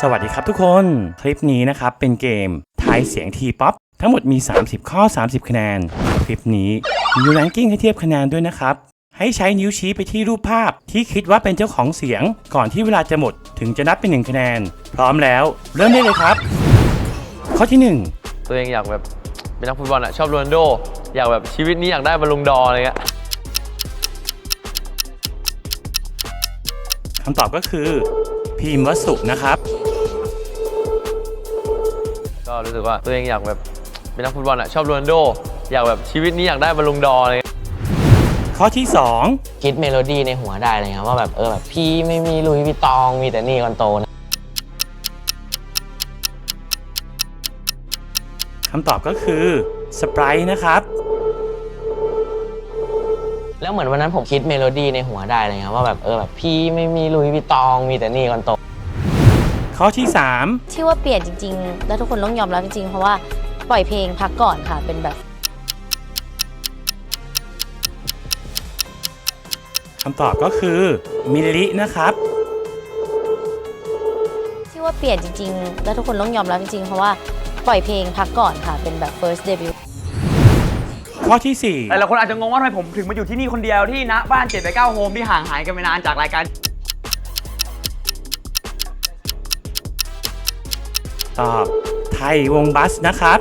สวัสดีครับทุกคน คลิปนี้นะครับเป็นเกมทายเสียงทีป๊อปทั้งหมดมี 30 ข้อ 30 คะแนน คลิปนี้มีแรงกิ้งให้เทียบคะแนนด้วยนะครับ ให้ใช้นิ้วชี้ไปที่รูปภาพที่คิดว่าเป็นเจ้าของเสียง ก่อนที่เวลาจะหมดถึงจะนับเป็นหนึ่งคะแนน พร้อมแล้ว เริ่มได้เลยครับ ข้อที่หนึ่งตัวเองอยากแบบเป็นนักฟุตบอลอะชอบโรนัลโด อยากแบบชีวิตนี้อยากได้บอลลูนดอร์อะไรเงี้ยคำตอบก็คือพีมวัสสุนะครับก็ รู้สึกว่าตัวเองอยากแบบเป็นนักฟุตบอลอะชอบโรนัลโด อยากแบบชีวิตนี้อยากได้บอลลูนดอร์อะไรเงี้ยข้อที่สองคิดเมโลดี้ในหัวได้เลยครับว่าแบบเออแบบพี่ไม่มีลุยพี่ตองมีแต่นี่คอนโตนะคำตอบก็คือสไปรนะครับ แล้วเหมือนวันนั้นผมคิดเมโลดี้ในหัวได้เลยครับว่าแบบเออแบบพี่ไม่มีลุยพี่ตองมีแต่นี่คอนโต ข้อที่สามที่ว่าเปลี่ยนจริง ๆ แล้วทุกคนต้องยอมรับจริงๆ เพราะว่าปล่อยเพลงพักก่อนค่ะ เป็นแบบคำตอบก็คือมิลลินะครับ ที่ว่าเปลี่ยนจริง ๆ แล้วทุกคนต้องยอมรับจริงๆ เพราะว่าปล่อยเพลงพักก่อนค่ะ เป็นแบบ first debut ข้อที่สี่หลายๆคนอาจจะงงว่าทำไมผมถึงมาอยู่ที่นี่คนเดียวที่ณบ้าน7ไป9โฮมที่ห่างหายกันไปนานจากรายการ ตอบไทยวงบัสนะครับ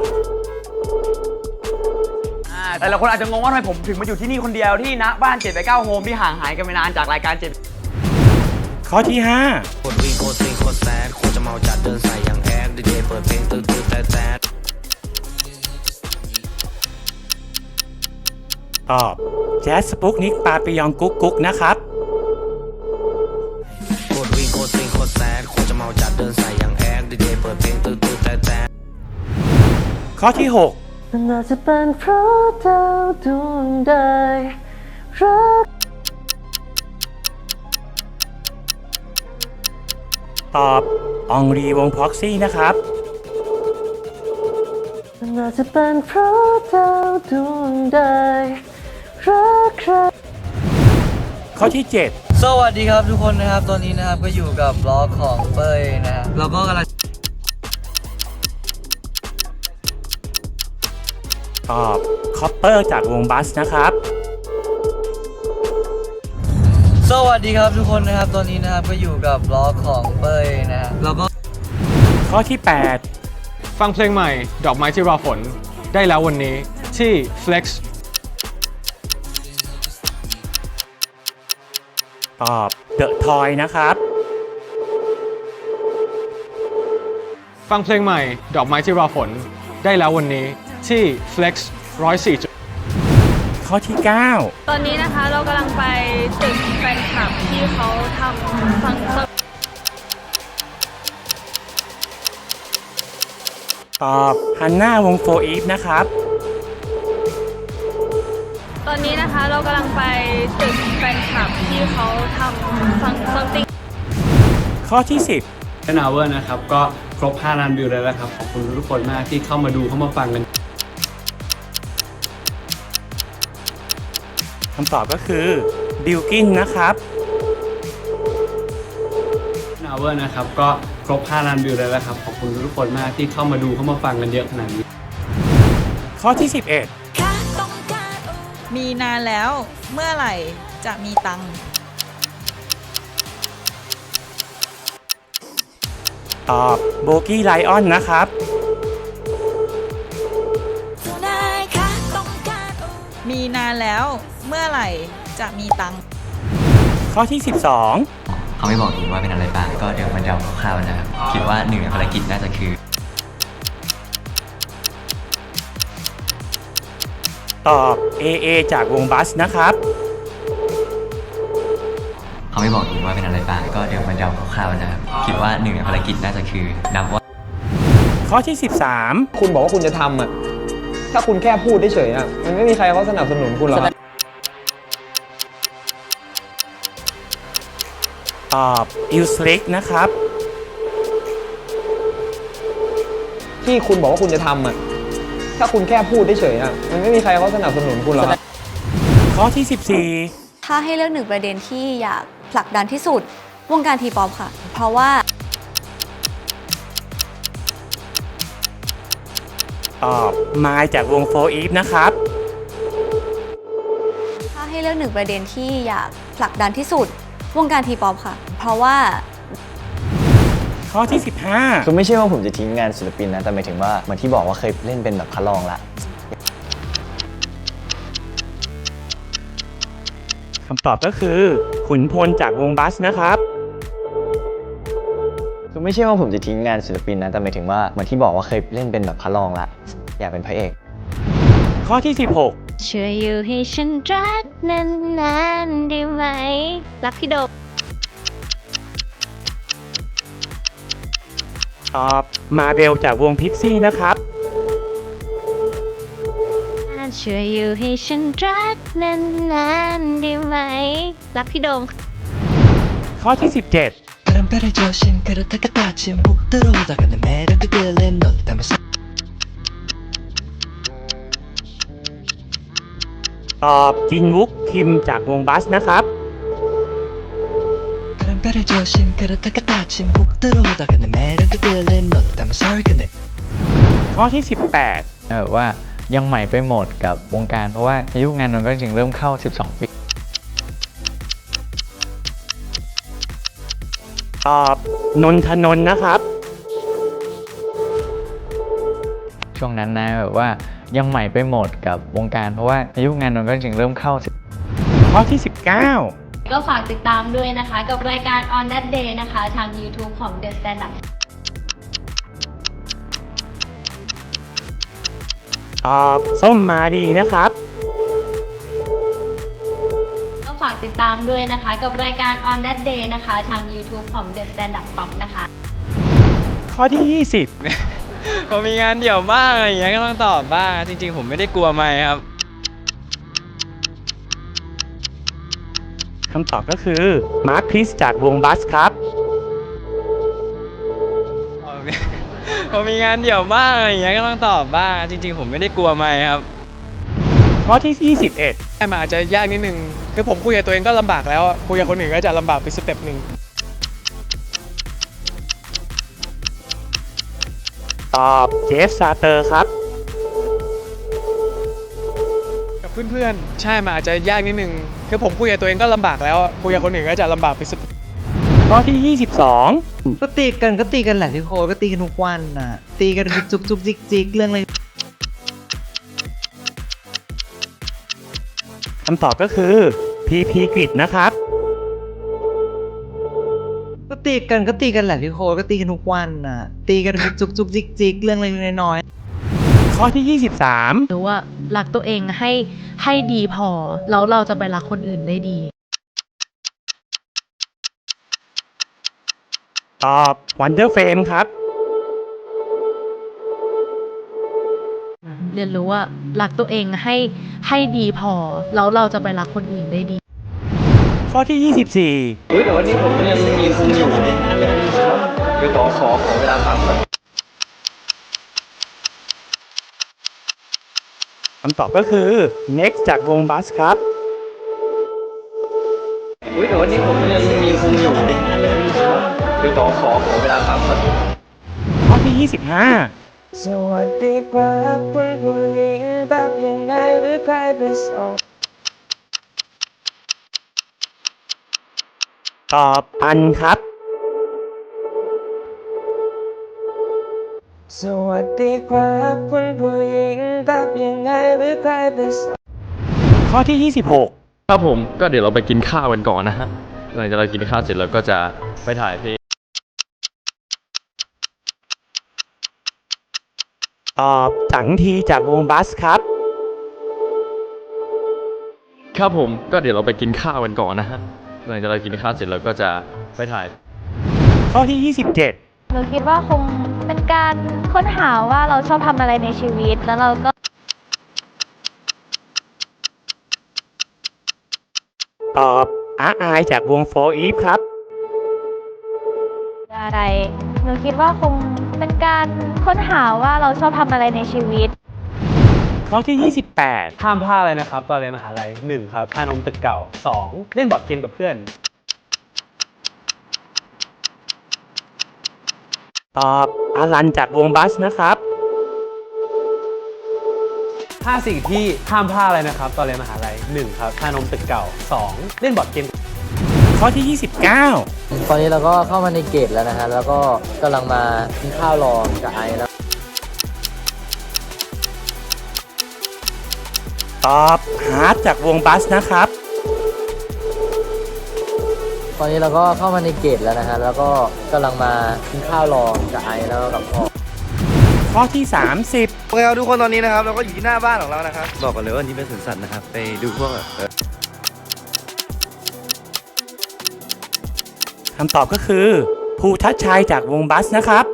อ่าหลายๆคนอาจจะงงว่าทำไมผมถึงมาอยู่ที่นี่คนเดียวที่ณบ้าน7ไป9โฮมที่ห่างหายกันไปนานจากรายการ7 ข้อที่ห้าโคตรวิ่งโคตรซิงโคตรแซดโคตรจะเมาจัดเดินใส่อย่างแอดดีเจเปิดเพลงตื้อตื้อแต่แต่ตอบแจ๊สสปุกนิกปาปิยองกุ๊กกุ๊กนะครับ ข้อที่หกมันอาจจะเป็นเพราะดาวดวงใดรักตอบอองรีวงพ็อกซี่นะครับ มันอาจจะเป็นเพราะดาวดวงใดรักใคร ข้อที่เจ็ดสวัสดีครับทุกคนนะครับ ตอนนี้นะครับก็อยู่กับบล็อกของเป้ยนะครับเราก็กำลัง อบคอปเปอร์จากวงบัสนะครับ สวัสดีครับทุกคนนะครับ ตอนนี้นะครับก็อยู่กับบล็อกของเป้ยนะครับเราก็ข้อที่แปดฟังเพลงใหม่ ดอกไม้ที่รอฝน ได้แล้ววันนี้ที่ Flex ตอบเดอะทอยนะครับ ฟังเพลงใหม่ ดอกไม้ที่รอฝน ได้แล้ววันนี้ ที่ Flex 104จุดข้อที่เก้าตอนนี้นะคะเรากำลังไปตึกแฟนคลับที่เขาทำฟังก์ชันตอบฮันน่าวงโฟอีฟนะครับ ตอนนี้นะคะเรากำลังไปตึกแฟนคลับที่เขาทำฟังซัมติงข้อที่สิบ n h o u r นะครับ ก็ครบ 5 ล้านวิวแล้วนะครับ ขอบคุณทุกคนมากที่เข้ามาดูเข้ามาฟังกันำตอบก็คือบิลกินนะครับ n h o u r นะครับ ก็ครบ 5 ล้านวิวแล้วนะครับ ขอบคุณทุกคนมากที่เข้ามาดูเข้ามาฟังกันเยอะขนาดนี้ ข้อที่ 11 มีนานแล้วเมื่อไหร่จะมีตังค์ตอบโบกี้ไลออนนะครับ มีนานแล้วเมื่อไหร่จะมีตังค์ข้อที่ 12 เขาไม่บอกอีกว่าเป็นอะไรบ้าง ก็เดี๋ยวมาเดาคร่าวๆนะครับ คิดว่าหนึ่งในภารกิจน่าจะคือ ตอบ AA จากวงบัสนะครับ เขาไม่บอกอีกว่าเป็นอะไรบ้าง ก็เดี๋ยวมาเดาคร่าวๆนะครับ คิดว่าหนึ่งในภารกิจน่าจะคือนับว่า ข้อที่ 13 คุณบอกว่าคุณจะทำอะ ถ้าคุณแค่พูดเฉยๆอะมันไม่มีใครเขาสนับสนุนคุณหรอกตอบอิลสลิกนะครับ ที่คุณบอกว่าคุณจะทำอะถ้าคุณแค่พูดเฉยๆอะมันไม่มีใครเขาสนับสนุนคุณหรอกข้อที่ถ้าให้เลือกหนึ่งประเด็นที่อยากผลักดันที่สุดวงการทีป๊อปค่ะ เพราะว่า ตอบมายจากวงโฟอีฟนะครับ ถ้าให้เลือกหนึ่งประเด็นที่อยากผลักดันที่สุด วงการทีป๊อปค่ะ เพราะว่า ข้อที่15คือไม่ใช่ว่าผมจะทิ้งงานศิลปินนะ แต่หมายถึงว่าเหมือนที่บอกว่าเคยเล่นเป็นแบบคัดลองละคำตอบก็คือ ขุนพลจากวงบัสนะครับ คือไม่ใช่ว่าผมจะทิ้งงานศิลปินนะ แต่หมายถึงว่าเหมือนที่บอกว่าเคยเล่นเป็นแบบคัดลองละ อยากเป็นพระเอก ข้อที่ช่วยอยู่ให้ฉันรักนานๆได้ไหม รักพี่โดม16ตอบมาเบลจากวงพิกซี่นะครับ ช่วยอยู่ให้ฉันรักนานๆได้ไหม รักพี่โดมข้อที่ 17 그럼 별의 조심 그렇다가 다친 푹 들어오다가 내 매력을 끌래 너 닮아서 ตอบจินวุกคิมจากวงบัสนะครับ 그럼 별의 조심 그렇다가 다친 푹 들어오다가 내 매력을 끌래 너 닮아서 그네 ข้อที่ แบบว่ายังใหม่ไปหมดกับวงการ เพราะว่าอายุงานมันก็จริงๆเริ่มเข้า 12 ปี ตอบนนทนนท์นะครับ ช่วงนั้นนะแบบว่ายังใหม่ไปหมดกับวงการ เพราะว่าอายุงานมันก็จริงๆเริ่มเข้า ข้อที่ก็ฝากติดตามด้วยนะคะ กับรายการ On That Day นะคะ ทาง YouTube ของ The Standard 19ตอบส้มมาดีนะครับก็ ฝากติดตามด้วยนะคะ กับรายการ On That Day นะคะ ทาง YouTube ของ The Standard Pop นะคะ ข้อที่พอมีงานเดี่ยวบ้างอะไรอย่างเงี้ยก็ต้องตอบบ้าง จริง ๆ ผมไม่ได้กลัวไม่ครับ20คำตอบก็คือมาร์คคริสจากวงบัสครับพอมีงานเดี่ยวบ้างอะไรอย่างเงี้ยก็ต้องตอบบ้างจริง ๆ ผมไม่ได้กลัวไม่ครับข้อที่ 21มันอาจจะยากนิดนึง คือผมคุยกับตัวเองก็ลำบากแล้วอะคุยกับคนอื่นก็จะลำบากไปสเต็ปหนึ่งตอบเจฟซาเตอร์ครับ กับเพื่อนๆ ใช่มันอาจจะยากนิดนึง คือผมคุยกับตัวเองก็ลำบากแล้วอะคุยกับคนอื่นก็จะลำบากไปสเต็ปข้อที่ 22 ก็ตีกันก็ตีกันแหละพี่โคก็ตีกันทุกวันน่ะ ตีกันจุกจุกจิกจิกเรื่องอะไรำตอบก็คือพีพีกริดนะครับก็ตีกันก็ตีกันแหละพี่โคก็ตีกันทุกวันน่ะ ตีกันจุกจุกจิกจิกเรื่องอะไรน้อยๆข้อที่23หรือว่ารักตัวเองให้ให้ดีพอ แล้วเราจะไปรักคนอื่นได้ดี ตอบ Wonder Frame ครับ เรียนรู้ว่ารักตัวเองให้ให้ดีพอ แล้วเราจะไปรักคนอื่นได้ดี ข้อที่ 24 แต่วันนี้ผมยังมีคุมอยู่คือขอขอขอเวลาพักก่อนคำตอบก็คือ Next จากวงบัสครับอุ้ยแต่วันนี้ผมยังมีคุมอยู่คือขอขอขอเวลาพักก่อนข้อที่ 25 สวัสดีครับคุณผู้หญิงแบบยังไงหรือใครไปส่งตอบอันครับ สวัสดีครับคุณผู้หญิงแบบยังไงหรือใครไปส่งข้อที่ 26 ครับผมก็เดี๋ยวเราไปกินข้าวกันก่อนนะฮะหลังจากเรากินข้าวเสร็จเราก็จะไปถ่ายเพลง ตอบจังทีจากวงบัสครับ ครับผมก็เดี๋ยวเราไปกินข้าวกันก่อนนะฮะหลังจากเรากินข้าวเสร็จเราก็จะไปถ่าย ข้อที่ 27 หนูคิดว่าคงเป็นการค้นหาว่าเราชอบทำอะไรในชีวิต แล้วเราก็ตอบอาอายจากวงโฟอีฟครับ อะไร หนูคิดว่าคงเป็น การค้นหาว่าเราชอบทำอะไรในชีวิตข้อที่ 28 ห้ามพลาดเลยนะครับตอนเรียนมหาลัยหนึ่งครับทานนมตึกเก่าสองเล่นบอร์ดเกมกับเพื่อน ตอบอารันจากวงบัสนะครับ 5 สิ่งที่ห้ามพลาดเลยนะครับตอนเรียนมหาลัย1ครับทานมตึกเก่า2เล่นบอร์ดเกม ข้อที่ 29 ตอนนี้เราก็เข้ามาในเกตแล้วนะฮะ แล้วก็กำลังมากินข้าวรอกับไอแล้ว ตอบฮาร์ดจากวงบัสนะครับ ตอนนี้เราก็เข้ามาในเกตแล้วนะฮะ แล้วก็กำลังมากินข้าวรอกับไอแล้วกับพ่อ ข้อที่ 30 โอเคครับทุกคนตอนนี้นะครับเราก็อยู่ที่หน้าบ้านของเรานะครับบอกกันเลยว่านี่เป็นสวนสัตว์นะครับไปดูพวกแบบเออ คำตอบก็คือภูทัชชัยจากวงบัสนะครับ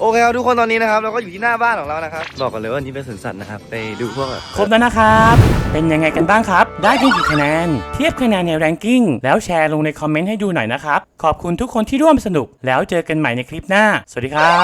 โอเคครับทุกคนตอนนี้นะครับ เราก็อยู่ที่หน้าบ้านของเรานะครับบอกกันเลยว่านี่เป็นสวนสัตว์นะครับ ไปดูพวกแบบครบแล้วนะครับ เป็นยังไงกันบ้างครับ ได้กันกี่คะแนน เทียบคะแนนในแรงกิ้ง แล้วแชร์ลงในคอมเมนต์ให้ดูหน่อยนะครับ ขอบคุณทุกคนที่ร่วมสนุก แล้วเจอกันใหม่ในคลิปหน้า สวัสดีครับ